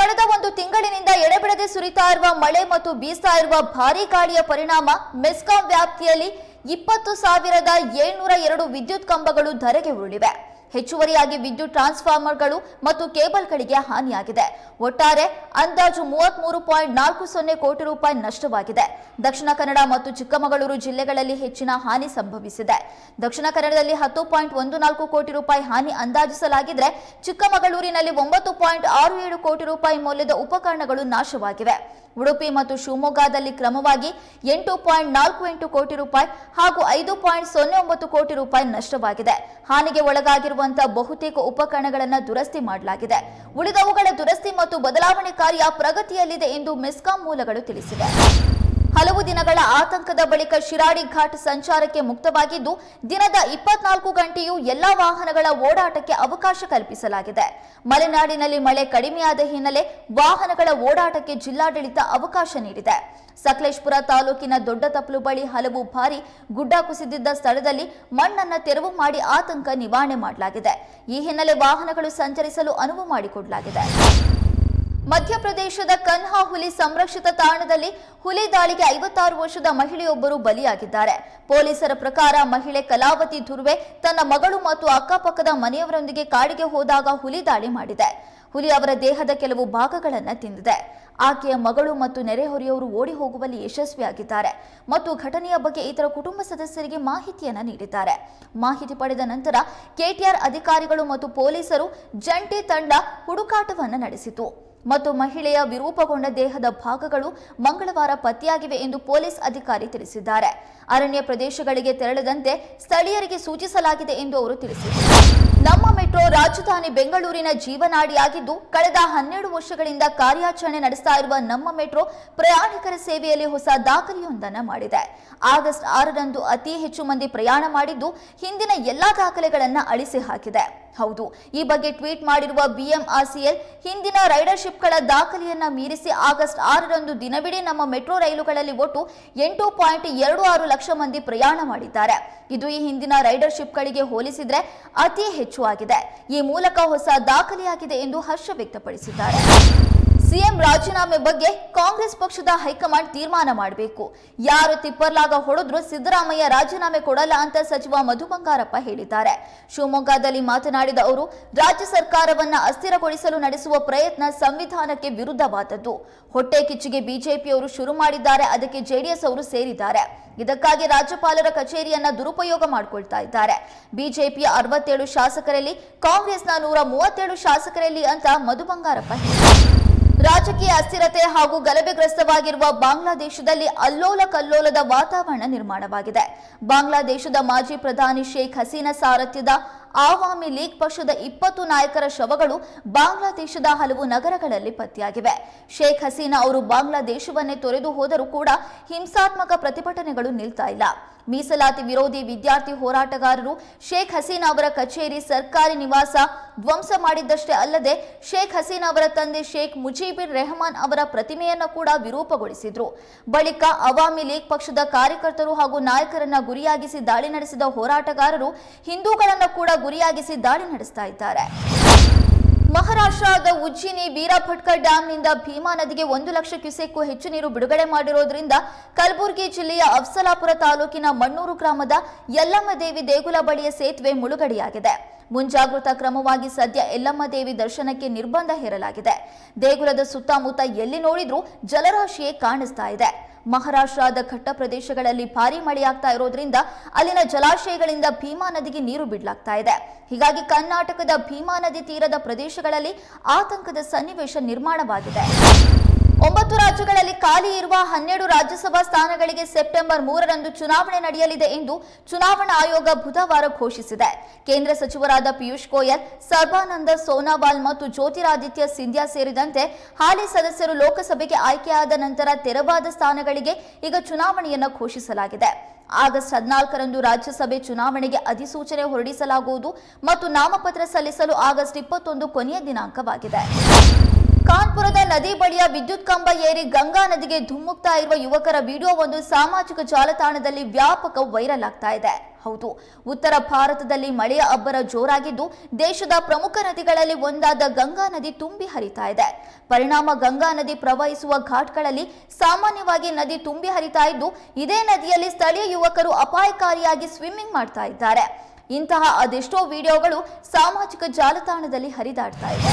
ಕಳೆದ ಒಂದು ತಿಂಗಳಿನಿಂದ ಎಡೆಬಿಡದೆ ಸುರಿತಾ ಇರುವ ಮಳೆ ಮತ್ತು ಬೀಸ್ತಾ ಇರುವ ಭಾರೀ ಗಾಳಿಯ ಪರಿಣಾಮ ಮೆಸ್ಕಾಂ ವ್ಯಾಪ್ತಿಯಲ್ಲಿ ಇಪ್ಪತ್ತು ಸಾವಿರದ ಏಳ್ನೂರ ಎರಡು ವಿದ್ಯುತ್ ಕಂಬಗಳು ಧರೆಗೆ ಉರುಳಿವೆ. ಹೆಚ್ಚುವರಿಯಾಗಿ ವಿದ್ಯುತ್ ಟ್ರಾನ್ಸ್ಫಾರ್ಮರ್ಗಳು ಮತ್ತು ಕೇಬಲ್ಗಳಿಗೆ ಹಾನಿಯಾಗಿದೆ. ಒಟ್ಟಾರೆ ಅಂದಾಜು ಮೂವತ್ಮೂರು ಪಾಯಿಂಟ್ ನಾಲ್ಕು ಸೊನ್ನೆ ಕೋಟಿ ರೂಪಾಯಿ ನಷ್ಟವಾಗಿದೆ. ದಕ್ಷಿಣ ಕನ್ನಡ ಮತ್ತು ಚಿಕ್ಕಮಗಳೂರು ಜಿಲ್ಲೆಗಳಲ್ಲಿ ಹೆಚ್ಚಿನ ಹಾನಿ ಸಂಭವಿಸಿದೆ. ದಕ್ಷಿಣ ಕನ್ನಡದಲ್ಲಿ ಹತ್ತು ಪಾಯಿಂಟ್ ಒಂದು ನಾಲ್ಕು ಕೋಟಿ ರೂಪಾಯಿ ಹಾನಿ ಅಂದಾಜಿಸಲಾಗಿದ್ರೆ ಚಿಕ್ಕಮಗಳೂರಿನಲ್ಲಿ ಒಂಬತ್ತು ಪಾಯಿಂಟ್ ಆರು ಏಳು ಕೋಟಿ ರೂಪಾಯಿ ಮೌಲ್ಯದ ಉಪಕರಣಗಳು ನಾಶವಾಗಿವೆ. ಉಡುಪಿ ಮತ್ತು ಶಿವಮೊಗ್ಗದಲ್ಲಿ ಕ್ರಮವಾಗಿ ಎಂಟು ಪಾಯಿಂಟ್ ನಾಲ್ಕು ಎಂಟು ಕೋಟಿ ರೂಪಾಯಿ ಹಾಗೂ ಐದು ಪಾಯಿಂಟ್ ಸೊನ್ನೆ ಒಂಬತ್ತು ಕೋಟಿ ರೂಪಾಯಿ ನಷ್ಟವಾಗಿದೆ. ಹಾನಿಗೆ ಒಳಗಾಗಿರುವಂತಹ ಬಹುತೇಕ ಉಪಕರಣಗಳನ್ನು ದುರಸ್ತಿ ಮಾಡಲಾಗಿದೆ. ಉಳಿದವುಗಳ ದುರಸ್ತಿ ಮತ್ತು ಬದಲಾವಣೆ ಕಾರ್ಯ ಪ್ರಗತಿಯಲ್ಲಿದೆ ಎಂದು ಮೆಸ್ಕಾಂ ಮೂಲಗಳು ತಿಳಿಸಿವೆ. ಹಲವು ದಿನಗಳ ಆತಂಕದ ಬಳಿಕ ಶಿರಾಡಿ ಘಾಟ್ ಸಂಚಾರಕ್ಕೆ ಮುಕ್ತವಾಗಿದ್ದು, ದಿನದ ಇಪ್ಪತ್ನಾಲ್ಕು ಗಂಟೆಯೂ ಎಲ್ಲಾ ವಾಹನಗಳ ಓಡಾಟಕ್ಕೆ ಅವಕಾಶ ಕಲ್ಪಿಸಲಾಗಿದೆ. ಮಲೆನಾಡಿನಲ್ಲಿ ಮಳೆ ಕಡಿಮೆಯಾದ ಹಿನ್ನೆಲೆ ವಾಹನಗಳ ಓಡಾಟಕ್ಕೆ ಜಿಲ್ಲಾಡಳಿತ ಅವಕಾಶ ನೀಡಿದೆ. ಸಕಲೇಶ್ಪುರ ತಾಲೂಕಿನ ದೊಡ್ಡ ತಪ್ಪಲು ಬಳಿ ಹಲವು ಬಾರಿ ಗುಡ್ಡ ಕುಸಿದಿದ್ದ ಸ್ಥಳದಲ್ಲಿ ಮಣ್ಣನ್ನು ತೆರವು ಮಾಡಿ ಆತಂಕ ನಿವಾರಣೆ ಮಾಡಲಾಗಿದೆ. ಈ ಹಿನ್ನೆಲೆ ವಾಹನಗಳು ಸಂಚರಿಸಲು ಅನುವು ಮಾಡಿಕೊಡಲಾಗಿದೆ. ಮಧ್ಯಪ್ರದೇಶದ ಕನ್ಹಾ ಹುಲಿ ಸಂರಕ್ಷಿತ ತಾಣದಲ್ಲಿ ಹುಲಿ ದಾಳಿಗೆ ಐವತ್ತಾರು ವರ್ಷದ ಮಹಿಳೆಯೊಬ್ಬರು ಬಲಿಯಾಗಿದ್ದಾರೆ. ಪೊಲೀಸರ ಪ್ರಕಾರ ಮಹಿಳೆ ಕಲಾವತಿ ಧುರ್ವೆ ತನ್ನ ಮಗಳು ಮತ್ತು ಅಕ್ಕಪಕ್ಕದ ಮನೆಯವರೊಂದಿಗೆ ಕಾಡಿಗೆ ಹೋದಾಗ ಹುಲಿ ದಾಳಿ ಮಾಡಿದೆ. ಹುಲಿ ಅವರ ದೇಹದ ಕೆಲವು ಭಾಗಗಳನ್ನು ತಿಂದಿದೆ. ಆಕೆಯ ಮಗಳು ಮತ್ತು ನೆರೆಹೊರೆಯವರು ಓಡಿ ಹೋಗುವಲ್ಲಿ ಯಶಸ್ವಿಯಾಗಿದ್ದಾರೆ ಮತ್ತು ಘಟನೆಯ ಬಗ್ಗೆ ಇತರ ಕುಟುಂಬ ಸದಸ್ಯರಿಗೆ ಮಾಹಿತಿಯನ್ನು ನೀಡಿದ್ದಾರೆ. ಮಾಹಿತಿ ಪಡೆದ ನಂತರ ಕೆಟಿಆರ್ ಅಧಿಕಾರಿಗಳು ಮತ್ತು ಪೊಲೀಸರು ಜಂಟಿ ತಂಡ ಹುಡುಕಾಟವನ್ನು ನಡೆಸಿತು. ಮತ್ತು ಮಹಿಳೆಯ ವಿರೂಪಗೊಂಡ ದೇಹದ ಭಾಗಗಳು ಮಂಗಳವಾರ ಪತ್ತೆಯಾಗಿವೆ ಎಂದು ಪೊಲೀಸ್ ಅಧಿಕಾರಿ ತಿಳಿಸಿದ್ದಾರೆ. ಅರಣ್ಯ ಪ್ರದೇಶಗಳಿಗೆ ತೆರಳದಂತೆ ಸ್ಥಳೀಯರಿಗೆ ಸೂಚಿಸಲಾಗಿದೆ ಎಂದು ಅವರು ತಿಳಿಸಿದ್ದಾರೆ. ಮೆಟ್ರೋ ರಾಜಧಾನಿ ಬೆಂಗಳೂರಿನ ಜೀವನಾಡಿಯಾಗಿದ್ದು, ಕಳೆದ ಹನ್ನೆರಡು ವರ್ಷಗಳಿಂದ ಕಾರ್ಯಾಚರಣೆ ನಡೆಸ್ತಾ ಇರುವ ನಮ್ಮ ಮೆಟ್ರೋ ಪ್ರಯಾಣಿಕರ ಸೇವೆಯಲ್ಲಿ ಹೊಸ ದಾಖಲೆಯೊಂದನ್ನು ಮಾಡಿದೆ. ಆಗಸ್ಟ್ ಆರರಂದು ಅತಿ ಹೆಚ್ಚು ಮಂದಿ ಪ್ರಯಾಣ ಮಾಡಿದ್ದು, ಹಿಂದಿನ ಎಲ್ಲಾ ದಾಖಲೆಗಳನ್ನು ಅಳಿಸಿ ಹಾಕಿದೆ. ಹೌದು, ಈ ಬಗ್ಗೆ ಟ್ವೀಟ್ ಮಾಡಿರುವ ಬಿಎಂಆರ್ಸಿಎಲ್, ಹಿಂದಿನ ರೈಡರ್ಶಿಪ್ಗಳ ದಾಖಲೆಯನ್ನ ಮೀರಿಸಿ ಆಗಸ್ಟ್ ಆರರಂದು ದಿನವಿಡೀ ನಮ್ಮ ಮೆಟ್ರೋ ರೈಲುಗಳಲ್ಲಿ ಒಟ್ಟು ಎಂಟು ಪಾಯಿಂಟ್ ಎರಡು ಆರು ಲಕ್ಷ ಮಂದಿ ಪ್ರಯಾಣ ಮಾಡಿದ್ದಾರೆ. ಇದು ಈ ಹಿಂದಿನ ರೈಡರ್ಶಿಪ್ಗಳಿಗೆ ಹೋಲಿಸಿದ್ರೆ ಅತಿ ಹೆಚ್ಚು ಆಗಿದೆ. ಈ ಮೂಲಕ ಹೊಸ ದಾಖಲೆಯಾಗಿದೆ ಎಂದು ಹರ್ಷ ವ್ಯಕ್ತಪಡಿಸಿದ್ದಾರೆ. ಸಿಎಂ ರಾಜೀನಾಮೆ ಬಗ್ಗೆ ಕಾಂಗ್ರೆಸ್ ಪಕ್ಷದ ಹೈಕಮಾಂಡ್ ತೀರ್ಮಾನ ಮಾಡಬೇಕು. ಯಾರು ತಿಪ್ಪರ್ಲಾಗ ಹೊಡೆದ್ರು ಸಿದ್ದರಾಮಯ್ಯ ರಾಜೀನಾಮೆ ಕೊಡಲ್ಲ ಅಂತ ಸಚಿವ ಮಧು ಬಂಗಾರಪ್ಪ ಹೇಳಿದ್ದಾರೆ. ಶಿವಮೊಗ್ಗದಲ್ಲಿ ಮಾತನಾಡಿದ ಅವರು, ರಾಜ್ಯ ಸರ್ಕಾರವನ್ನ ಅಸ್ಥಿರಗೊಳಿಸಲು ನಡೆಸುವ ಪ್ರಯತ್ನ ಸಂವಿಧಾನಕ್ಕೆ ವಿರುದ್ಧವಾದದ್ದು. ಹೊಟ್ಟೆ ಕಿಚ್ಚಿಗೆ ಬಿಜೆಪಿಯವರು ಶುರು ಮಾಡಿದ್ದಾರೆ, ಅದಕ್ಕೆ ಜೆಡಿಎಸ್ ಅವರು ಸೇರಿದ್ದಾರೆ. ಇದಕ್ಕಾಗಿ ರಾಜ್ಯಪಾಲರ ಕಚೇರಿಯನ್ನ ದುರುಪಯೋಗ ಮಾಡಿಕೊಳ್ತಾ ಇದ್ದಾರೆ. ಬಿಜೆಪಿಯ ಅರವತ್ತೇಳು ಶಾಸಕರಲ್ಲಿ ಕಾಂಗ್ರೆಸ್ನ ನೂರ ಮೂವತ್ತೇಳು ಶಾಸಕರಲ್ಲಿ ಅಂತ ಮಧು ಬಂಗಾರಪ್ಪ ಹೇಳಿದ್ದಾರೆ. ರಾಜಕೀಯ ಅಸ್ಥಿರತೆ ಹಾಗೂ ಗಲಭೆಗ್ರಸ್ತವಾಗಿರುವ ಬಾಂಗ್ಲಾದೇಶದಲ್ಲಿ ಅಲ್ಲೋಲ ಕಲ್ಲೋಲದ ವಾತಾವರಣ ನಿರ್ಮಾಣವಾಗಿದೆ. ಬಾಂಗ್ಲಾದೇಶದ ಮಾಜಿ ಪ್ರಧಾನಿ ಶೇಖ್ ಹಸೀನಾ ಸಾರಥ್ಯದ ಆವಾಮಿ ಲೀಗ್ ಪಕ್ಷದ ಇಪ್ಪತ್ತು ನಾಯಕರ ಶವಗಳು ಬಾಂಗ್ಲಾದೇಶದ ಹಲವು ನಗರಗಳಲ್ಲಿ ಪತ್ತೆಯಾಗಿವೆ. ಶೇಖ್ ಹಸೀನಾ ಅವರು ಬಾಂಗ್ಲಾದೇಶವನ್ನೇ ತೊರೆದು ಹೋದರೂ ಕೂಡ ಹಿಂಸಾತ್ಮಕ ಪ್ರತಿಭಟನೆಗಳು ನಿಲ್ತಾ ಇಲ್ಲ. ಮೀಸಲಾತಿ ವಿರೋಧಿ ವಿದ್ಯಾರ್ಥಿ ಹೋರಾಟಗಾರರು ಶೇಖ್ ಹಸೀನಾ ಅವರ ಕಚೇರಿ ಸರ್ಕಾರಿ ನಿವಾಸ ಧ್ವಂಸ ಮಾಡಿದ್ದಷ್ಟೇ ಅಲ್ಲದೆ ಶೇಖ್ ಹಸೀನಾ ಅವರ ತಂದೆ ಶೇಖ್ ಮುಜೀಬಿರ್ ರೆಹಮಾನ್ ಅವರ ಪ್ರತಿಮೆಯನ್ನು ಕೂಡ ವಿರೂಪಗೊಳಿಸಿದ್ರು. ಬಳಿಕ ಅವಾಮಿ ಲೀಗ್ ಪಕ್ಷದ ಕಾರ್ಯಕರ್ತರು ಹಾಗೂ ನಾಯಕರನ್ನ ಗುರಿಯಾಗಿಸಿ ದಾಳಿ ನಡೆಸಿದ ಹೋರಾಟಗಾರರು ಹಿಂದೂಗಳನ್ನು ಕೂಡ ಗುರಿಯಾಗಿಸಿ ದಾಳಿ ನಡೆಸ್ತಾ ಇದ್ದಾರೆ. ಮಹಾರಾಷ್ಟ್ರದ ಉಜ್ಜಿನಿ ವೀರಭಟ್ಕರ್ ಡ್ಯಾಂನಿಂದ ಭೀಮಾ ನದಿಗೆ ಒಂದು ಲಕ್ಷ ಕ್ಯುಸೆಕ್ಕೂ ಹೆಚ್ಚು ನೀರು ಬಿಡುಗಡೆ ಮಾಡಿರೋದ್ರಿಂದ ಕಲಬುರಗಿ ಜಿಲ್ಲೆಯ ಅಫ್ಸಲಾಪುರ ತಾಲೂಕಿನ ಮಣ್ಣೂರು ಗ್ರಾಮದ ಯಲ್ಲಮ್ಮದೇವಿ ದೇಗುಲ ಬಳಿಯ ಸೇತುವೆ ಮುಳುಗಡೆಯಾಗಿದೆ. ಮುಂಜಾಗೃತಾ ಕ್ರಮವಾಗಿ ಸದ್ಯ ಎಲ್ಲಮ್ಮ ದೇವಿ ದರ್ಶನಕ್ಕೆ ನಿರ್ಬಂಧ ಹೇರಲಾಗಿದೆ. ದೇಗುಲದ ಸುತ್ತಮುತ್ತ ಎಲ್ಲಿ ನೋಡಿದ್ರೂ ಜಲರಾಶಿಯೇ ಕಾಣಿಸ್ತಾ ಇದೆ. ಮಹಾರಾಷ್ಟ್ರದ ಘಟ್ಟ ಪ್ರದೇಶಗಳಲ್ಲಿ ಭಾರಿ ಮಳೆಯಾಗ್ತಾ ಇರೋದ್ರಿಂದ ಅಲ್ಲಿನ ಜಲಾಶಯಗಳಿಂದ ಭೀಮಾ ನದಿಗೆ ನೀರು ಬಿಡಲಾಗ್ತಾ ಇದೆ. ಹೀಗಾಗಿ ಕರ್ನಾಟಕದ ಭೀಮಾ ನದಿ ತೀರದ ಪ್ರದೇಶಗಳಲ್ಲಿ ಆತಂಕದ ಸನ್ನಿವೇಶ ನಿರ್ಮಾಣವಾಗಿದೆ. ಒಂಬತ್ತು ರಾಜ್ಯಗಳಲ್ಲಿ ಖಾಲಿ ಇರುವ ಹನ್ನೆರಡು ರಾಜ್ಯಸಭಾ ಸ್ಥಾನಗಳಿಗೆ ಸೆಪ್ಟೆಂಬರ್ ಮೂರರಂದು ಚುನಾವಣೆ ನಡೆಯಲಿದೆ ಎಂದು ಚುನಾವಣಾ ಆಯೋಗ ಬುಧವಾರ ಘೋಷಿಸಿದೆ. ಕೇಂದ್ರ ಸಚಿವರಾದ ಪಿಯೂಷ್ ಗೋಯಲ್, ಸರ್ಬಾನಂದ ಸೋನಾವಾಲ್ ಮತ್ತು ಜ್ಯೋತಿರಾದಿತ್ಯ ಸಿಂಧ್ಯಾ ಸೇರಿದಂತೆ ಹಾಲಿ ಸದಸ್ಯರು ಲೋಕಸಭೆಗೆ ಆಯ್ಕೆಯಾದ ನಂತರ ತೆರವಾದ ಸ್ಥಾನಗಳಿಗೆ ಈಗ ಚುನಾವಣೆಯನ್ನು ಘೋಷಿಸಲಾಗಿದೆ. ಆಗಸ್ಟ್ ಹದಿನಾಲ್ಕರಂದು ರಾಜ್ಯಸಭೆ ಚುನಾವಣೆಗೆ ಅಧಿಸೂಚನೆ ಹೊರಡಿಸಲಾಗುವುದು ಮತ್ತು ನಾಮಪತ್ರ ಸಲ್ಲಿಸಲು ಆಗಸ್ಟ್ ಇಪ್ಪತ್ತೊಂದು ಕೊನೆಯ ದಿನಾಂಕವಾಗಿದೆ. ಕಾನ್ಪುರದ ನದಿ ಬಳಿಯ ವಿದ್ಯುತ್ ಕಂಬ ಏರಿ ಗಂಗಾ ನದಿಗೆ ಧುಮ್ಮುಕ್ತಾ ಇರುವ ಯುವಕರ ವಿಡಿಯೋ ಒಂದು ಸಾಮಾಜಿಕ ಜಾಲತಾಣದಲ್ಲಿ ವ್ಯಾಪಕ ವೈರಲ್ ಆಗ್ತಾ ಇದೆ. ಹೌದು, ಉತ್ತರ ಭಾರತದಲ್ಲಿ ಮಳೆಯ ಅಬ್ಬರ ಜೋರಾಗಿದ್ದು, ದೇಶದ ಪ್ರಮುಖ ನದಿಗಳಲ್ಲಿ ಒಂದಾದ ಗಂಗಾ ನದಿ ತುಂಬಿ ಹರಿತಾ ಇದೆ. ಪರಿಣಾಮ ಗಂಗಾ ನದಿ ಪ್ರವಹಿಸುವ ಘಾಟ್ಗಳಲ್ಲಿ ಸಾಮಾನ್ಯವಾಗಿ ನದಿ ತುಂಬಿ ಹರಿತಾ ಇದ್ದು, ಇದೇ ನದಿಯಲ್ಲಿ ಸ್ಥಳೀಯ ಯುವಕರು ಅಪಾಯಕಾರಿಯಾಗಿ ಸ್ವಿಮ್ಮಿಂಗ್ ಮಾಡ್ತಾ ಇದ್ದಾರೆ. ಇಂತಹ ಅದೆಷ್ಟೋ ವಿಡಿಯೋಗಳು ಸಾಮಾಜಿಕ ಜಾಲತಾಣದಲ್ಲಿ ಹರಿದಾಡ್ತಾ ಇದೆ.